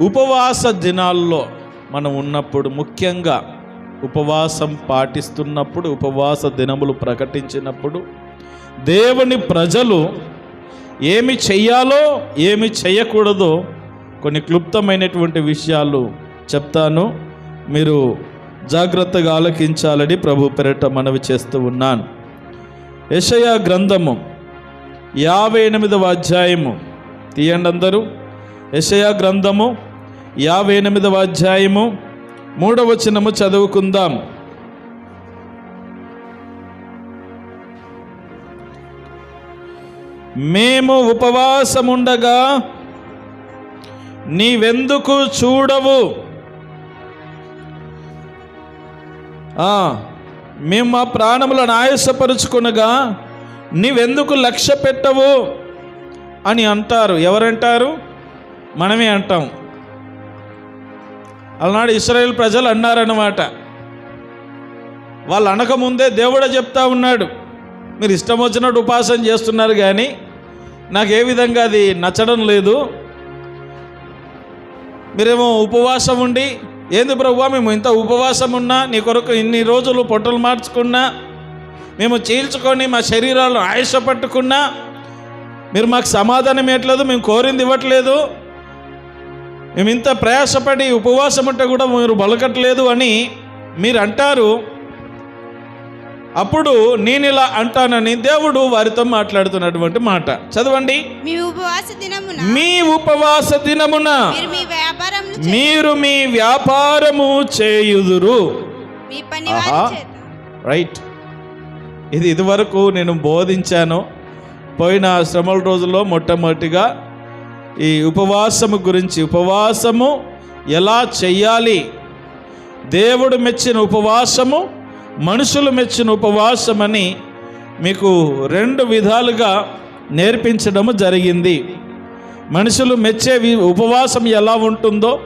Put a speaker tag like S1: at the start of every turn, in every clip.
S1: ఉపవాస దినాల్లో మనం ఉన్నప్పుడు ముఖ్యంగా ఉపవాసం పాటిస్తున్నప్పుడు ఉపవాస దినములు ప్రకటించినప్పుడు దేవుని ప్రజలు ఏమి చెయ్యాలో ఏమి చేయకూడదో కొన్ని క్లుప్తమైనటువంటి విషయాలు చెప్తాను. మీరు జాగ్రత్తగా ఆలకించాలని ప్రభు పెరట మనవి చేస్తూ ఉన్నాను. యషయా గ్రంథము యాభై ఎనిమిదవ అధ్యాయము. తీయండి అందరూ. యషయా గ్రంథము యాభై ఎనిమిదవ అధ్యాయము మూడవచనము చదువుకుందాం. మేము ఉపవాసముండగా నీవెందుకు చూడవు? మేము మా ప్రాణములను ఆయాసపరుచుకునగా నీవెందుకు లక్ష్య పెట్టవు అని అంటారు. ఎవరంటారు? మనమే అంటాం. అలనాడు ఇస్రాయేల్ ప్రజలు అన్నారన్నమాట. వాళ్ళు అనకముందే దేవుడే చెప్తా ఉన్నాడు. మీరు ఇష్టం వచ్చినట్టు ఉపాసన చేస్తున్నారు కానీ నాకు ఏ విధంగా అది నచ్చడం లేదు. మీరేమో ఉపవాసం ఉండి ఏంది ప్రభు మేము ఇంత ఉపవాసం ఉన్నా నీ కొరకు ఇన్ని రోజులు పొట్టలు మార్చుకున్నా మేము చీల్చుకొని మా శరీరాలను ఆయుష పట్టుకున్నా మీరు మాకు సమాధానం ఇవ్వట్లేదు మేము కోరింది ఇవ్వట్లేదు. మేము ఇంత ప్రయాసపడి ఉపవాసం ఉంటే కూడా మీరు బలకట్లేదు అని మీరు అంటారు అప్పుడు నేను ఇలా అంటానని దేవుడు వారితో మాట్లాడుతున్నటువంటి మాట. చదవండి.
S2: మీ ఉపవాస దినమున
S1: మీ ఉపవాస దినమున
S2: మీరు మీ
S1: వ్యాపారము చేయుదురు. రైట్. ఇది ఇదివరకు నేను బోధించాను. పోయిన శ్రమల రోజుల్లో మొట్టమొదటిగా ఈ ఉపవాసము గురించి ఉపవాసము ఎలా చెయ్యాలి? దేవుడు మెచ్చిన ఉపవాసము మనుషులు మెచ్చిన ఉపవాసమని మీకు రెండు విధాలుగా నేర్పించడము జరిగింది. మనుషులు మెచ్చే వి- ఉపవాసం ఎలా ఉంటుందో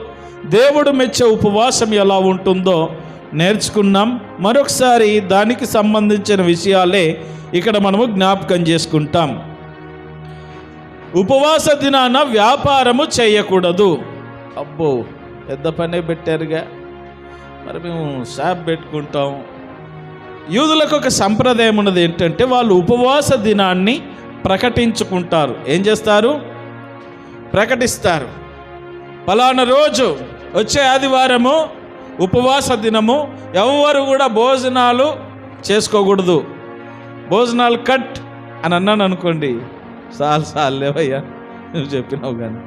S1: దేవుడు మెచ్చే ఉపవాసం ఎలా ఉంటుందో నేర్చుకున్నాం. మరొకసారి దానికి సంబంధించిన విషయాలే ఇక్కడ మనము జ్ఞాపకం చేసుకుంటాం. ఉపవాస దినాన వ్యాపారము చేయకూడదు. అబ్బో పెద్ద పనే పెట్టారుగా. మరి మేము షాప్ పెట్టుకుంటాం. యూదులకు ఒక సంప్రదాయం ఉన్నది ఏంటంటే వాళ్ళు ఉపవాస దినాన్ని ప్రకటించుకుంటారు. ఏం చేస్తారు? ప్రకటిస్తారు. పలానా రోజు వచ్చే ఆదివారము ఉపవాస దినము ఎవరు కూడా భోజనాలు చేసుకోకూడదు. భోజనాలు కట్ అని అన్నాను అనుకోండి. చాలు చాలు లేవయ్యా నువ్వు చెప్పినావు కానీ.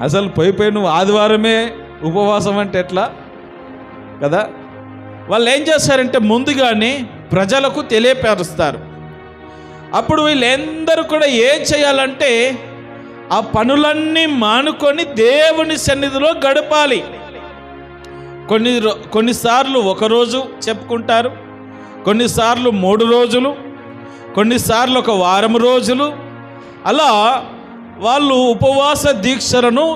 S1: అసలు పోయి పోయి నువ్వు ఆదివారమే ఉపవాసం అంటే ఎట్లా? కదా? వాళ్ళు ఏం చేస్తారంటే ముందుగానే ప్రజలకు తెలియపరుస్తారు. అప్పుడు వీళ్ళందరూ కూడా ఏం చేయాలంటే ఆ పనులన్నీ మానుకొని దేవుని సన్నిధిలో గడపాలి. కొన్ని రో- కొన్నిసార్లు ఒక రోజు చెప్పుకుంటారు. కొన్నిసార్లు మూడు రోజులు. కొన్నిసార్లు ఒక వారం రోజులు అలా వాళ్ళు ఉపవాస దీక్షలను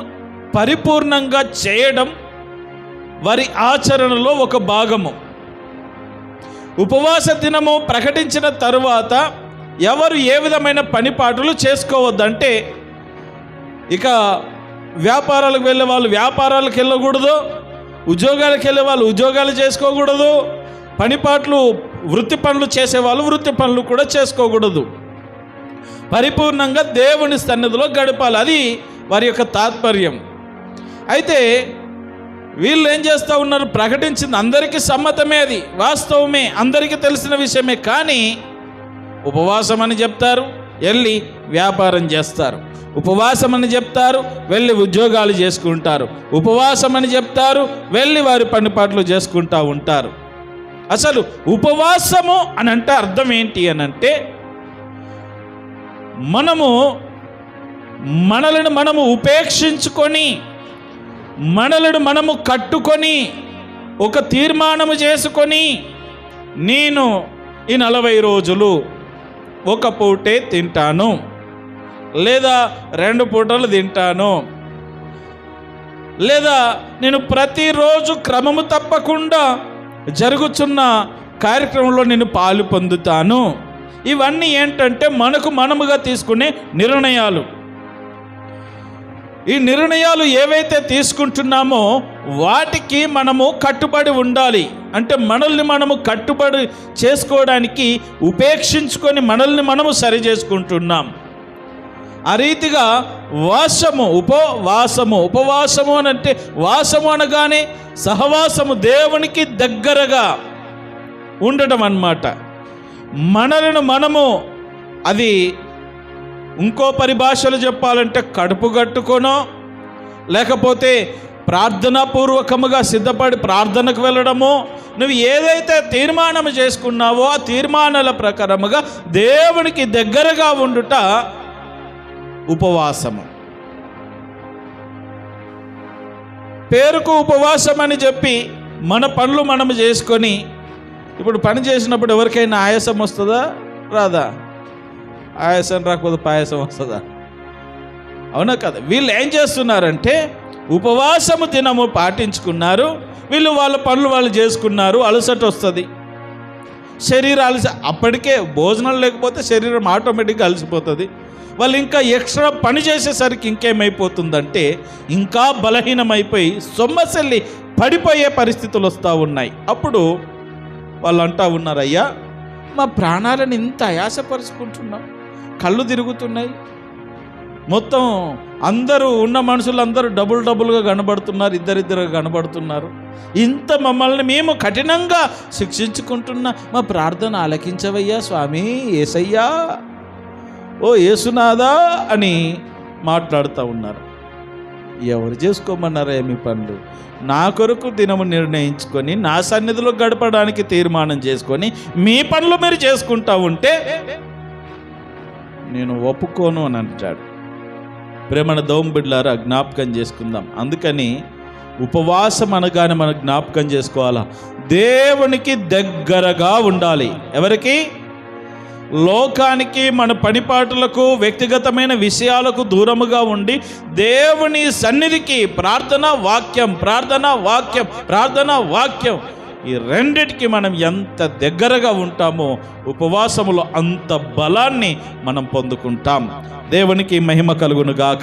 S1: పరిపూర్ణంగా చేయడం వారి ఆచరణలో ఒక భాగము. ఉపవాస దినము ప్రకటించిన తరువాత ఎవరు ఏ విధమైన పనిపాటులు చేసుకోవద్దంటే ఇక వ్యాపారాలకు వెళ్ళే వాళ్ళు వ్యాపారాలకు వెళ్ళకూడదు ఉద్యోగాలకు వెళ్ళే వాళ్ళు ఉద్యోగాలు చేసుకోకూడదు పనిపాట్లు వృత్తి పనులు చేసేవాళ్ళు వృత్తి పనులు కూడా చేసుకోకూడదు. పరిపూర్ణంగా దేవుని సన్నిధిలో గడపాలి. అది వారి యొక్క తాత్పర్యం. అయితే వీళ్ళు ఏం చేస్తూ ఉన్నారు? ప్రకటించింది అందరికీ సమ్మతమే అది వాస్తవమే అందరికీ తెలిసిన విషయమే. కానీ ఉపవాసం అని చెప్తారు వెళ్ళి వ్యాపారం చేస్తారు. ఉపవాసం అని చెప్తారు వెళ్ళి ఉద్యోగాలు చేసుకుంటారు. ఉపవాసం అని చెప్తారు వెళ్ళి వారి పనిపాట్లు చేసుకుంటూ ఉంటారు. అసలు ఉపవాసము అని అంటే అర్థం ఏంటి అని అంటే మనము మనలను మనము ఉపేక్షించుకొని మనలను మనము కట్టుకొని ఒక తీర్మానము చేసుకొని నేను ఈ నలభై రోజులు ఒక పూటే తింటాను లేదా రెండు పూటలు తింటాను లేదా నేను ప్రతిరోజు క్రమము తప్పకుండా జరుగుతున్న కార్యక్రమంలో నేను పాలు పొందుతాను. ఇవన్నీ ఏంటంటే మనకు మనముగా తీసుకునే నిర్ణయాలు. ఈ నిర్ణయాలు ఏవైతే తీసుకుంటున్నామో వాటికి మనము కట్టుబడి ఉండాలి. అంటే మనల్ని మనము కట్టుబడి చేసుకోవడానికి ఉపేక్షించుకొని మనల్ని మనము సరి చేసుకుంటున్నాం. ఆ రీతిగా వాసము ఉపవాసము ఉపవాసము అని అంటే వాసము అనగానే సహవాసము దేవునికి దగ్గరగా ఉండటం అన్నమాట. మనలను మనము అది ఇంకో పరిభాషలు చెప్పాలంటే కడుపు కట్టుకొనో లేకపోతే ప్రార్థనాపూర్వకముగా సిద్ధపడి ప్రార్థనకు వెళ్ళడము నువ్వు ఏదైతే తీర్మానం చేసుకున్నావో ఆ తీర్మానాల ప్రకారముగా దేవునికి దగ్గరగా ఉండుట ఉపవాసము. పేరుకు ఉపవాసం అని చెప్పి మన పనులు మనం చేసుకొని ఇప్పుడు పని చేసినప్పుడు ఎవరికైనా ఆయాసం వస్తుందా? రాదా? ఆయాసం రాకపోతే పాయసం వస్తుందా? అవునా కదా? వీళ్ళు ఏం చేస్తున్నారంటే ఉపవాసము దినము పాటించుకున్నారు వీళ్ళు వాళ్ళ పనులు వాళ్ళు చేసుకున్నారు అలసట వస్తుంది. శరీరం అలస అప్పటికే భోజనం లేకపోతే శరీరం ఆటోమేటిక్గా అలసిపోతుంది. వాళ్ళు ఇంకా ఎక్స్ట్రా పని చేసేసరికి ఇంకేమైపోతుందంటే ఇంకా బలహీనమైపోయి సొమ్మసెల్లి పడిపోయే పరిస్థితులు వస్తూ ఉన్నాయి. అప్పుడు వాళ్ళు అంటా ఉన్నారయ్యా మా ప్రాణాలను ఇంత ఆయాసపరుచుకుంటున్నాం. కళ్ళు తిరుగుతున్నాయి. మొత్తం అందరూ ఉన్న మనుషులు అందరూ డబుల్ డబుల్గా కనబడుతున్నారు ఇద్దరిద్దరుగా కనబడుతున్నారు. ఇంత మమ్మల్ని మేము కఠినంగా శిక్షించుకుంటున్నా మా ప్రార్థన ఆలకించవయ్యా స్వామి ఏసయ్యా. ఓ ఏసునాదా అని మాట్లాడుతూ ఉన్నారు. ఎవరు చేసుకోమన్నారా మీ పనులు? నా కొరకు దినము నిర్ణయించుకొని నా సన్నిధిలో గడపడానికి తీర్మానం చేసుకొని మీ పనులు మీరు చేసుకుంటా ఉంటే నేను ఒప్పుకోను అని అంటాడు. ప్రేమణ దోంబిడ్లారా జ్ఞాపకం చేసుకుందాం. అందుకని ఉపవాసం అనగానే మనం జ్ఞాపకం చేసుకోవాలా? దేవునికి దగ్గరగా ఉండాలి. ఎవరికి? లోకానికి మన పనిపాటులకు వ్యక్తిగతమైన విషయాలకు దూరముగా ఉండి దేవుని సన్నిధికి ప్రార్థన వాక్యం ప్రార్థన వాక్యం ప్రార్థన వాక్యం ఈ రెండిటికి మనం ఎంత దగ్గరగా ఉంటామో ఉపవాసములో అంత బలాన్ని మనం పొందుకుంటాం. దేవునికి మహిమ కలుగును గాక.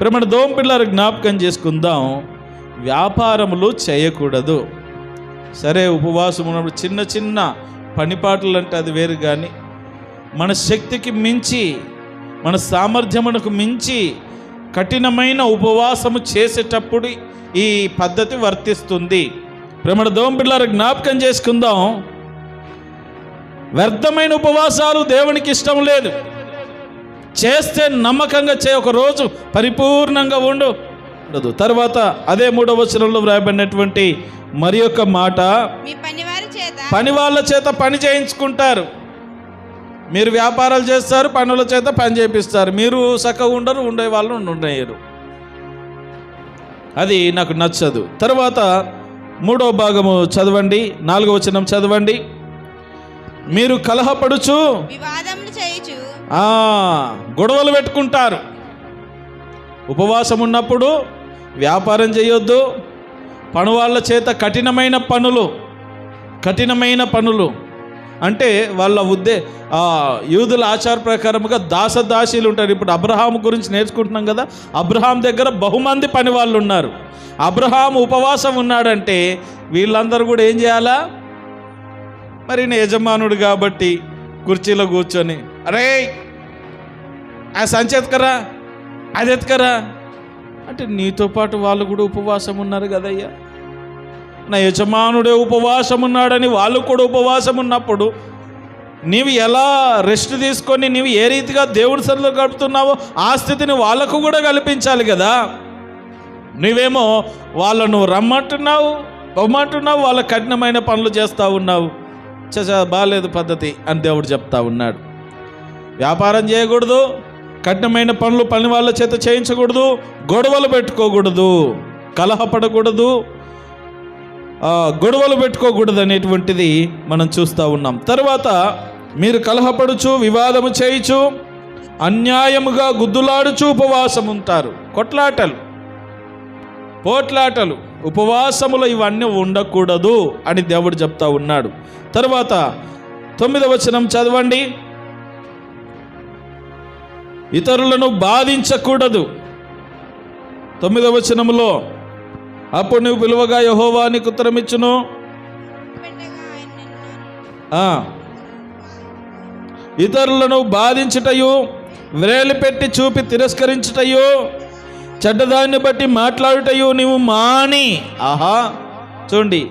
S1: ప్రమణ దోంపిల్లలు జ్ఞాపకం చేసుకుందాం. వ్యాపారములు చేయకూడదు. సరే ఉపవాసం ఉన్నప్పుడు చిన్న చిన్న పనిపాట్లు అంటే అది వేరు కానీ మన శక్తికి మించి మన సామర్థ్యమునకు మించి కఠినమైన ఉపవాసము చేసేటప్పుడు ఈ పద్ధతి వర్తిస్తుంది. ప్రమణ దోంపిల్లారు జ్ఞాపకం చేసుకుందాం. వ్యర్థమైన ఉపవాసాలు దేవునికి ఇష్టం లేదు. చేస్తే నమ్మకంగా చే ఒక రోజు పరిపూర్ణంగా ఉండు. ఉండదు. తర్వాత అదే మూడవ వచనంలో వ్రాయబడినటువంటి మరి యొక్క మాట
S2: మీ
S1: పని వాళ్ళ చేత పని చేయించుకుంటారు. మీరు వ్యాపారాలు చేస్తారు పనుల చేత పని చేపిస్తారు. మీరు చక్కగా ఉండరు ఉండే వాళ్ళు ఉండలేరు అది నాకు నచ్చదు. తర్వాత మూడో భాగము చదవండి నాలుగో వచనం చదవండి. మీరు కలహపడుచు గొడవలు పెట్టుకుంటారు. ఉపవాసం ఉన్నప్పుడు వ్యాపారం చేయొద్దు. పను వాళ్ళ చేత కఠినమైన పనులు కఠినమైన పనులు. అంటే వాళ్ళ ఉద్దే యూదుల ఆచార ప్రకారముగా దాసదాసీలు ఉంటారు. ఇప్పుడు అబ్రహాం గురించి నేర్చుకుంటున్నాం కదా. అబ్రహాం దగ్గర బహుమంది పని వాళ్ళు ఉన్నారు. అబ్రహాం ఉపవాసం ఉన్నాడంటే వీళ్ళందరూ కూడా ఏం చేయాలా? మరి ఈయన యజమానుడు కాబట్టి కుర్చీలో కూర్చొని అరే ఆ సంచి ఎత్తుకరా అది ఎత్తుకరా అంటే నీతో పాటు వాళ్ళు కూడా ఉపవాసం ఉన్నారు కదయ్యా. నా యజమానుడే ఉపవాసం ఉన్నాడని వాళ్ళు కూడా ఉపవాసం ఉన్నప్పుడు నీవు ఎలా రెస్ట్ తీసుకొని నీవు ఏ రీతిగా దేవుడి సరిలో గడుపుతున్నావో ఆ స్థితిని వాళ్ళకు కూడా కల్పించాలి కదా. నువ్వేమో వాళ్ళను రమ్మంటున్నావు పొమ్మంటున్నావు వాళ్ళ కఠినమైన పనులు చేస్తూ ఉన్నావు. చచా బాగాలేదు పద్ధతి అని దేవుడు చెప్తా ఉన్నాడు. వ్యాపారం చేయకూడదు కఠినమైన పనులు పని వాళ్ళ చేత చేయించకూడదు గొడవలు పెట్టుకోకూడదు కలహపడకూడదు గొడవలు పెట్టుకోకూడదు అనేటువంటిది మనం చూస్తూ ఉన్నాం. తర్వాత మీరు కలహపడుచు వివాదము చేయుచు అన్యాయముగా గుద్దులాడుచు ఉపవాసం ఉంటారు కొట్లాటలు. పోట్లాటలు. ఉపవాసములు ఇవన్నీ ఉండకూడదు అని దేవుడు చెప్తా ఉన్నాడు. తర్వాత తొమ్మిదవ వచనం చదవండి. ఇతరులను బాధించకూడదు. తొమ్మిదవ వచనములో అప్పుడు నువ్వు పిలువగా యహోవా నీకు
S2: ఉత్తరం
S1: ఇచ్చును. ఇతరులను బాధించుటయు వ్రేలి పెట్టి చూపి తిరస్కరించుటయు చెడ్డదాన్ని బట్టి మాట్లాడుటయు నీవు మాని. ఆహా. చూడండి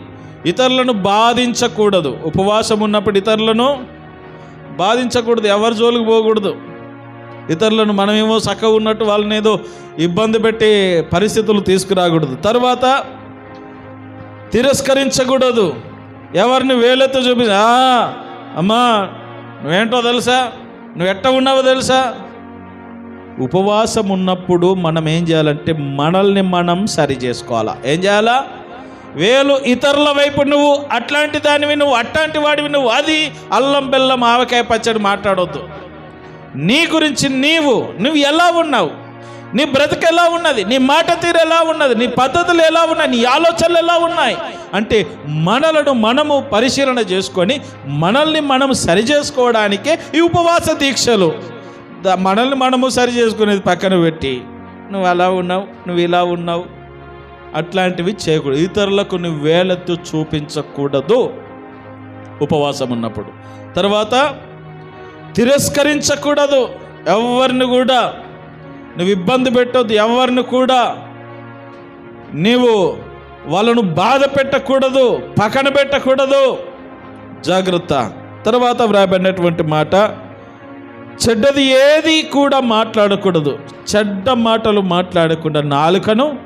S1: ఇతరులను బాధించకూడదు. ఉపవాసం ఉన్నప్పుడు ఇతరులను బాధించకూడదు. ఎవరి జోలికి పోకూడదు. ఇతరులను మనమేమో చక్కగా ఉన్నట్టు వాళ్ళని ఏదో ఇబ్బంది పెట్టి పరిస్థితులు తీసుకురాకూడదు. తర్వాత తిరస్కరించకూడదు. ఎవరిని వేలెత్తి చూపి అమ్మా నువ్వేంటో తెలుసా? నువ్వు ఎట్ట ఉన్నావో తెలుసా? ఉపవాసం ఉన్నప్పుడు మనం ఏం చేయాలంటే మనల్ని మనం సరి చేసుకోవాలా. ఏం చేయాలా? వేలు ఇతరుల వైపు నువ్వు అట్లాంటి దానివి నువ్వు అట్లాంటి వాడివి నువ్వు అది అల్లం బెల్లం ఆవకాయ పచ్చడి మాట్లాడొద్దు. నీ గురించి నీవు నువ్వు ఎలా ఉన్నావు? నీ బ్రతుకు ఎలా ఉన్నది? నీ మాట తీరు ఎలా ఉన్నది? నీ పద్ధతులు ఎలా ఉన్నాయి? నీ ఆలోచనలు ఎలా ఉన్నాయి? అంటే మనలను మనము పరిశీలన చేసుకొని మనల్ని మనం సరి చేసుకోవడానికే ఈ ఉపవాస దీక్షలు. మనల్ని మనము సరి చేసుకునేది పక్కన పెట్టి నువ్వు అలా ఉన్నావు నువ్వు ఇలా ఉన్నావు. అట్లాంటివి చేయకూడదు. ఇతరులకు నువ్వు వేలెత్తు చూపించకూడదు. ఉపవాసం ఉన్నప్పుడు. తర్వాత తిరస్కరించకూడదు. ఎవరిని కూడా నువ్వు ఇబ్బంది పెట్టొద్దు. ఎవరిని కూడా నీవు వాళ్ళను బాధ పెట్టకూడదు పక్కన పెట్టకూడదు. జాగ్రత్త. తర్వాత వ్రాయబడినటువంటి మాట చెడ్డది ఏది కూడా మాట్లాడకూడదు. చెడ్డ మాటలు మాట్లాడకుండా నాలుకను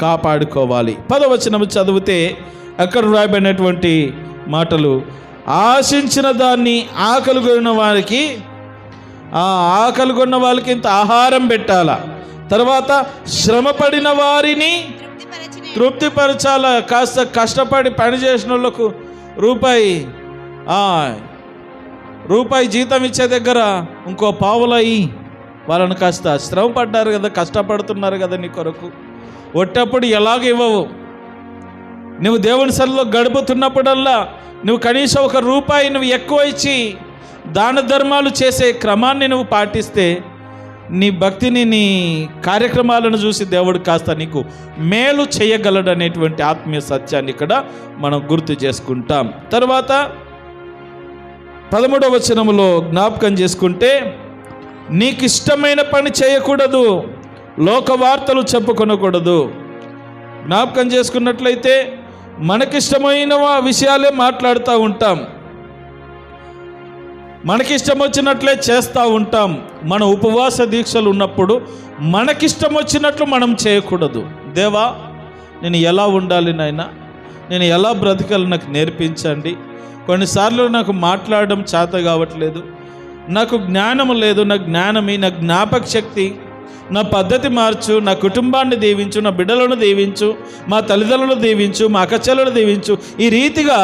S1: కాపాడుకోవాలి. పదవచనం చదివితే అక్కడ వ్రాయబడినటువంటి మాటలు ఆశించిన దాన్ని ఆకలి కొన్న వారికి ఆ ఆకలి కొన్న వాళ్ళకి ఇంత ఆహారం పెట్టాలా? తర్వాత శ్రమపడిన వారిని
S2: తృప్తిపరచాలా?
S1: తృప్తిపరచాల కాస్త కష్టపడి పని చేసిన వాళ్ళకు రూపాయి రూపాయి జీతం ఇచ్చే దగ్గర ఇంకో పావులయ్యి వాళ్ళని కాస్త శ్రమ పడ్డారు కదా కష్టపడుతున్నారు కదా నీ కొరకు. ఒట్టప్పుడు ఎలాగ ఇవ్వవు? నువ్వు దేవుని సరిలో గడుపుతున్నప్పుడల్లా నువ్వు కనీసం ఒక రూపాయి నువ్వు ఎక్కువ ఇచ్చి దాన ధర్మాలు చేసే క్రమాన్ని నువ్వు పాటిస్తే నీ భక్తిని నీ కార్యక్రమాలను చూసి దేవుడు కాస్త నీకు మేలు చేయగలడు అనేటువంటి ఆత్మీయ సత్యాన్ని ఇక్కడ మనం గుర్తు చేసుకుంటాం. తర్వాత పదమూడవ వచనంలో జ్ఞాపకం చేసుకుంటే నీకు ఇష్టమైన పని చేయకూడదు లోక వార్తలు చెప్పుకొనకూడదు. జ్ఞాపకం చేసుకున్నట్లయితే మనకిష్టమైన విషయాలే మాట్లాడుతూ ఉంటాం. మనకిష్టం వచ్చినట్లే చేస్తూ ఉంటాం. మన ఉపవాస దీక్షలు ఉన్నప్పుడు మనకిష్టం వచ్చినట్లు మనం చేయకూడదు. దేవా నేను ఎలా ఉండాలి నాయన? నేను ఎలా బ్రతకాలి నాకు నేర్పించండి. కొన్నిసార్లు నాకు మాట్లాడడం చేత కావట్లేదు. నాకు జ్ఞానం లేదు నా జ్ఞానమి నా జ్ఞాపక శక్తి నా పద్ధతి మార్చు నా కుటుంబాన్ని దీవించు నా బిడ్డలను దీవించు మా తల్లిదండ్రులను దీవించు మా అక్కచెల్లను దీవించు. ఈ రీతిగా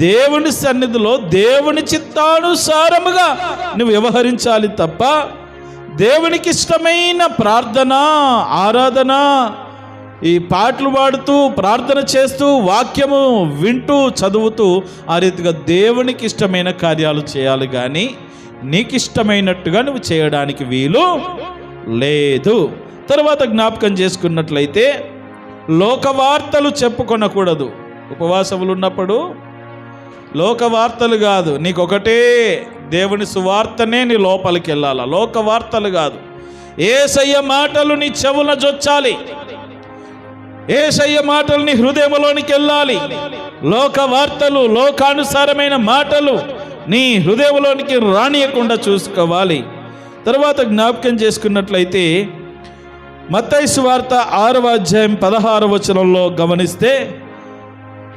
S1: దేవుని సన్నిధిలో దేవుని చిత్తానుసారముగా నువ్వు వ్యవహరించాలి తప్ప దేవునికి ఇష్టమైన ప్రార్థన ఆరాధన ఈ పాటలు పాడుతూ ప్రార్థన చేస్తూ వాక్యము వింటూ చదువుతూ ఆ రీతిగా దేవునికి ఇష్టమైన కార్యాలు చేయాలి కానీ నీకు ఇష్టమైనట్టుగా నువ్వు చేయడానికి వీలు లేదు. తర్వాత జ్ఞాపకం చేసుకున్నట్లయితే లోకవార్తలు చెప్పుకొనకూడదు. ఉపవాసములు ఉన్నప్పుడు లోకవార్తలు కాదు. నీకు ఒకటే దేవుని సువార్తనే నీ లోపలికి వెళ్ళాల లోక వార్తలు కాదు. ఏసయ్య మాటలు నీ చెవుల జొచ్చాలి. ఏసయ్య మాటలు నీ హృదయంలోనికి వెళ్ళాలి లోక వార్తలు లోకానుసారమైన మాటలు నీ హృదయంలోనికి రానియకుండా చూసుకోవాలి. తర్వాత జ్ఞాపకం చేసుకున్నట్లయితే మత్తైసు వార్త ఆరవ అధ్యాయం పదహార వచనంలో గమనిస్తే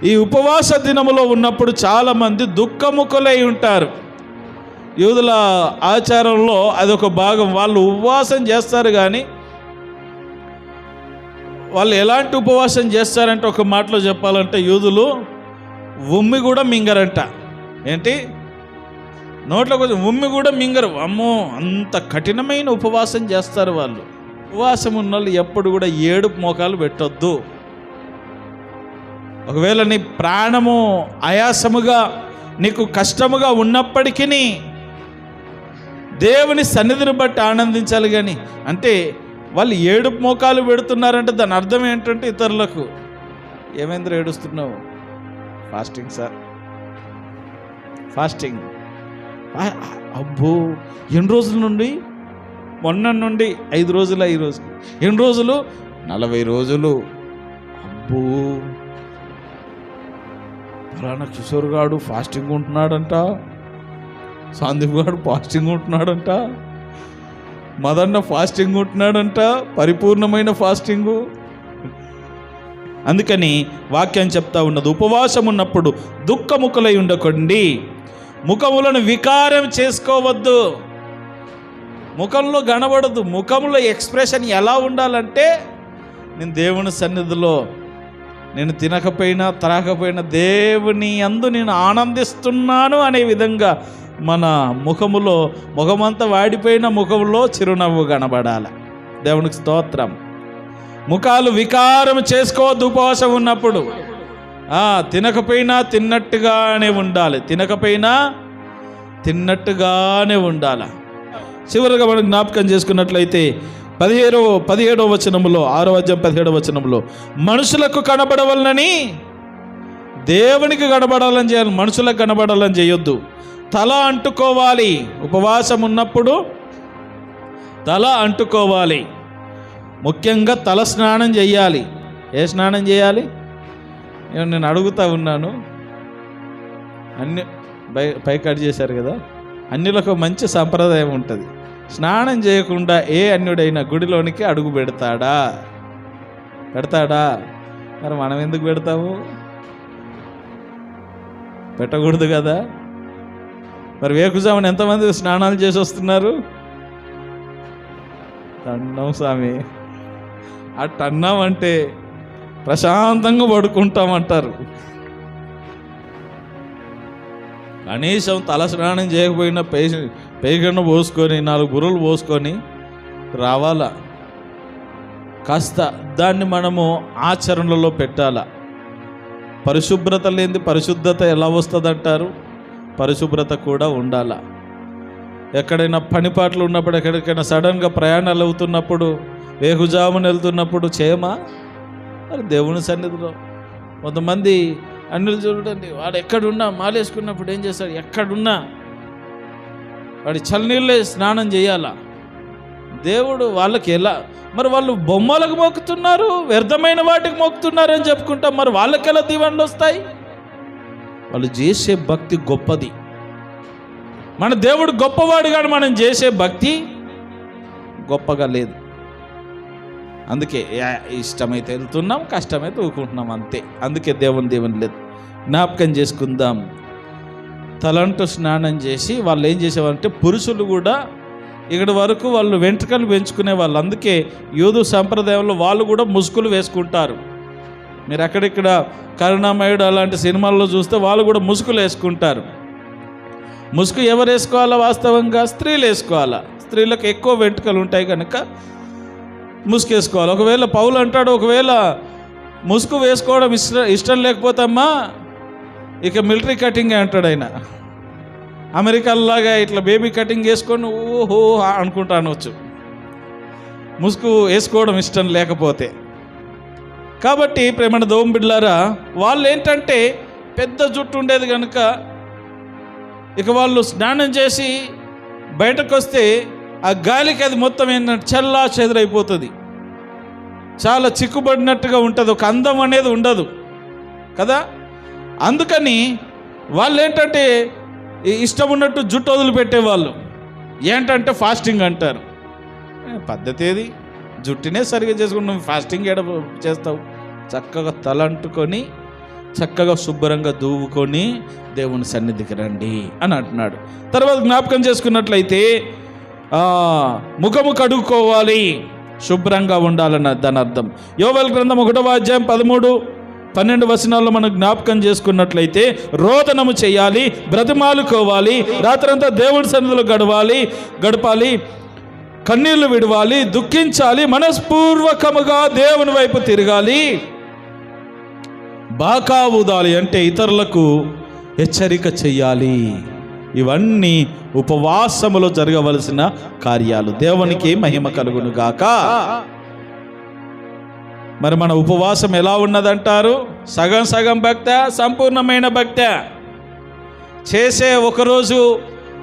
S1: ఈ ఉపవాస దినములో ఉన్నప్పుడు చాలామంది దుఃఖముఖులై ఉంటారు. యూదుల ఆచారంలో అదొక భాగం. వాళ్ళు ఉపవాసం చేస్తారు కానీ వాళ్ళు ఎలాంటి ఉపవాసం చేస్తారంటే ఒక మాటలో చెప్పాలంటే యూదులు ఉమ్మి కూడా మింగరంట. ఏంటి? నోట్లో కొంచెం ఉమ్మి కూడా మింగరు. అమ్మో అంత కఠినమైన ఉపవాసం చేస్తారు వాళ్ళు. ఉపవాసం ఉన్న వాళ్ళు ఎప్పుడు కూడా ఏడుపు మోకాలు పెట్టొద్దు. ఒకవేళ నీ ప్రాణము ఆయాసముగా నీకు కష్టముగా ఉన్నప్పటికీ దేవుని సన్నిధిని బట్టి ఆనందించాలి కానీ అంటే వాళ్ళు ఏడు మోకాలు పెడుతున్నారంటే దాని అర్థం ఏంటంటే ఇతరులకు? ఏమైంది ఏడుస్తున్నావు? Fasting sir. ఫాస్టింగ్. అబ్బో ఎన్ని రోజుల నుండి? మొన్న నుండి ఐదు రోజులు ఐదు రోజులు ఎన్ని రోజులు? నలభై రోజులు. అబ్బో. ఫలానా కిషోర్ గాడు ఫాస్టింగ్ ఉంటున్నాడంట. సందీప్ గాడు ఫాస్టింగ్ ఉంటున్నాడంట. మదన్న ఫాస్టింగ్ ఉంటున్నాడంట. పరిపూర్ణమైన ఫాస్టింగు. అందుకని వాక్యం చెప్తా ఉన్నది. ఉపవాసం ఉన్నప్పుడు దుఃఖముఖులై ఉండకండి. ముఖములను వికారం చేసుకోవద్దు. ముఖంలో కనబడదు. ముఖంలో ఎక్స్ప్రెషన్ ఎలా ఉండాలంటే నేను దేవుని సన్నిధిలో నేను తినకపోయినా త్రాకపోయినా దేవుని అందు నేను ఆనందిస్తున్నాను అనే విధంగా మన ముఖములో ముఖమంతా వాడిపోయిన ముఖంలో చిరునవ్వు కనబడాలి. దేవునికి స్తోత్రం. ముఖాలు వికారం చేసుకోవద్దు ఉపవాసం ఉన్నప్పుడు. తినకపోయినా తిన్నట్టుగానే ఉండాలి. తినకపోయినా తిన్నట్టుగానే ఉండాలి. చివరిగా మనం జ్ఞాపకం చేసుకున్నట్లయితే పదిహేడవ పదిహేడవ వచనములో ఆరో అధ్యాయం పదిహేడవ వచనంలో మనుషులకు కనబడవలనని దేవునికి కనబడాలని చేయాలి. మనుషులకు కనబడాలని చేయొద్దు. తల అంటుకోవాలి. ఉపవాసం ఉన్నప్పుడు తల అంటుకోవాలి. ముఖ్యంగా తల స్నానం చేయాలి. ఏ స్నానం చేయాలి? నేను అడుగుతా ఉన్నాను. అన్ని పై పై కట్ చేశారు కదా? అన్నిలకు మంచి సంప్రదాయం ఉంటుంది. స్నానం చేయకుండా ఏ అన్యుడైనా గుడిలోనికి అడుగు పెడతాడా? పెడతాడా? మరి మనం ఎందుకు పెడతాము? పెట్టకూడదు కదా? మరి వేకుజామున ఎంతమంది స్నానాలు చేసి వస్తున్నారు? అన్నం స్వామి. అట్ట అన్నం అంటే ప్రశాంతంగా పడుకుంటామంటారు. కనీసం తల స్నానం చేయకపోయినా పే పేగన్న పోసుకొని నాలుగు బుర్రలు పోసుకొని రావాలా? కాస్త దాన్ని మనము ఆచరణలో పెట్టాలా? పరిశుభ్రత లేని పరిశుద్ధత ఎలా వస్తుంది అంటారు పరిశుభ్రత కూడా ఉండాలా? ఎక్కడైనా పనిపాట్లు ఉన్నప్పుడు ఎక్కడికైనా సడన్గా ప్రయాణాలు అవుతున్నప్పుడు వేగుజామున వెళ్తున్నప్పుడు చేయమా? మరి దేవుని సన్నిధిలో కొంతమంది అన్నులు చూడండి వాడు ఎక్కడున్నా మాలేసుకున్నప్పుడు ఏం చేస్తాడు? ఎక్కడున్నా వాడి చల్లనీళ్ళే స్నానం చేయాలా? దేవుడు వాళ్ళకి ఎలా? మరి వాళ్ళు బొమ్మలకు మొక్కుతున్నారు వ్యర్థమైన వాటికి మొక్కుతున్నారు అని చెప్పుకుంటాం. మరి వాళ్ళకి ఎలా దీవెనలు వస్తాయి? వాళ్ళు చేసే భక్తి గొప్పది. మన దేవుడు గొప్పవాడు కానీ మనం చేసే భక్తి గొప్పగా లేదు. అందుకే యా- ఇష్టమైతే వెళ్తున్నాం కష్టమైతే ఊకుంటున్నాం అంతే. అందుకే దేవుని దేవుని లేదు. జ్ఞాపకం చేసుకుందాం. తలంటూ స్నానం చేసి వాళ్ళు ఏం చేసేవారంటే పురుషులు కూడా ఇక్కడ వరకు వాళ్ళు వెంట్రుకలు పెంచుకునే వాళ్ళు. అందుకే యూదు సంప్రదాయంలో వాళ్ళు కూడా ముసుగులు వేసుకుంటారు. మీరు అక్కడిక్కడ కరుణామయుడు అలాంటి సినిమాల్లో చూస్తే వాళ్ళు కూడా ముసుగులు వేసుకుంటారు. ముసుగు ఎవరు వేసుకోవాలా వాస్తవంగా? స్త్రీలు వేసుకోవాలా? స్త్రీలకు ఎక్కువ వెంట్రుకలు ఉంటాయి కనుక ముసుకేసుకోవాలి. ఒకవేళ పౌలు అంటాడు ఒకవేళ ముసుగు వేసుకోవడం ఇష్ట ఇష్టం లేకపోతమ్మా ఇక మిలిటరీ కటింగ్ అంటాడు ఆయన. అమెరికాలాగా ఇట్లా బేబీ కటింగ్ వేసుకొని ఓహో అనుకుంటా అనవచ్చు ముసుగు వేసుకోవడం ఇష్టం లేకపోతే. కాబట్టి ప్రేమణ దోమ బిడ్లారా వాళ్ళు ఏంటంటే పెద్ద జుట్టు ఉండేది కనుక ఇక వాళ్ళు స్నానం చేసి బయటకు వస్తే ఆ గాలికి అది మొత్తం ఏంటంటే చల్లా చెదరైపోతుంది. చాలా చిక్కుబడినట్టుగా ఉంటుంది ఒక అందం అనేది ఉండదు కదా? అందుకని వాళ్ళు ఏంటంటే ఈ ఇష్టం ఉన్నట్టు జుట్టు వదిలిపెట్టేవాళ్ళు. ఏంటంటే ఫాస్టింగ్ అంటారు. పద్ధతి ఏది? జుట్టునే సరిగా చేసుకుంటాం ఫాస్టింగ్ ఎడ చేస్తావు? చక్కగా తలంటుకొని చక్కగా శుభ్రంగా దూవుకొని దేవుని సన్నిధికి రండి అని అంటున్నాడు. తర్వాత జ్ఞాపకం చేసుకున్నట్లయితే ముఖము కడుక్కోవాలి. శుభ్రంగా ఉండాలన్న దాని అర్థం యోవల్ గ్రంథం ఒకటవ అధ్యాయం పదమూడు పన్నెండు వచనాల్లో మనం జ్ఞాపకం చేసుకున్నట్లయితే రోదనము చేయాలి బ్రతిమాలుకోవాలి రాత్రంతా దేవుడి సన్నిధిలో గడవాలి గడపాలి కన్నీళ్ళు విడవాలి దుఃఖించాలి మనస్పూర్వకముగా దేవుని వైపు తిరగాలి. బాకా ఊదాలి అంటే ఇతరులకు హెచ్చరిక చెయ్యాలి. ఇవన్నీ ఉపవాసములో జరగవలసిన కార్యాలు. దేవునికి మహిమ కలుగును గాక. మరి మన ఉపవాసం ఎలా ఉన్నదంటారు? సగం సగం భక్త సంపూర్ణమైన భక్త. చేసే ఒకరోజు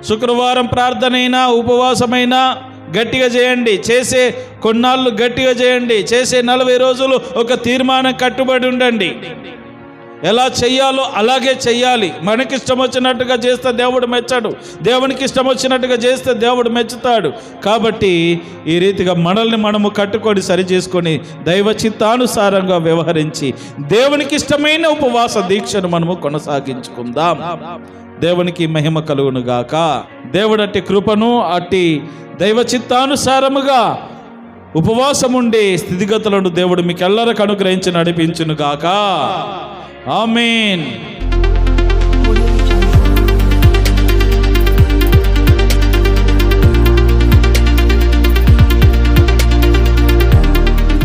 S1: శుక్రవారం ప్రార్థనైనా ఉపవాసమైనా గట్టిగా చేయండి. చేసే కొన్నాళ్ళు గట్టిగా చేయండి. చేసే నలభై రోజులు ఒక తీర్మానం కట్టుబడి ఉండండి. ఎలా చెయ్యాలో అలాగే చెయ్యాలి. మనకి ఇష్టం వచ్చినట్టుగా చేస్తే దేవుడు మెచ్చడు. దేవునికి ఇష్టం వచ్చినట్టుగా చేస్తే దేవుడు మెచ్చుతాడు. కాబట్టి ఈ రీతిగా మనల్ని మనము కట్టుకొని సరి చేసుకొని దైవ చిత్తానుసారంగా వ్యవహరించి దేవునికి ఇష్టమైన ఉపవాస దీక్షను మనము కొనసాగించుకుందాం. దేవునికి మహిమ కలుగును గాక. దేవుడు అట్టి కృపను అట్టి దైవ చిత్తానుసారముగా ఉపవాసం ఉండే స్థితిగతులను దేవుడు మీకెల్లరకు అనుగ్రహించి నడిపించును గాక ఆమెన్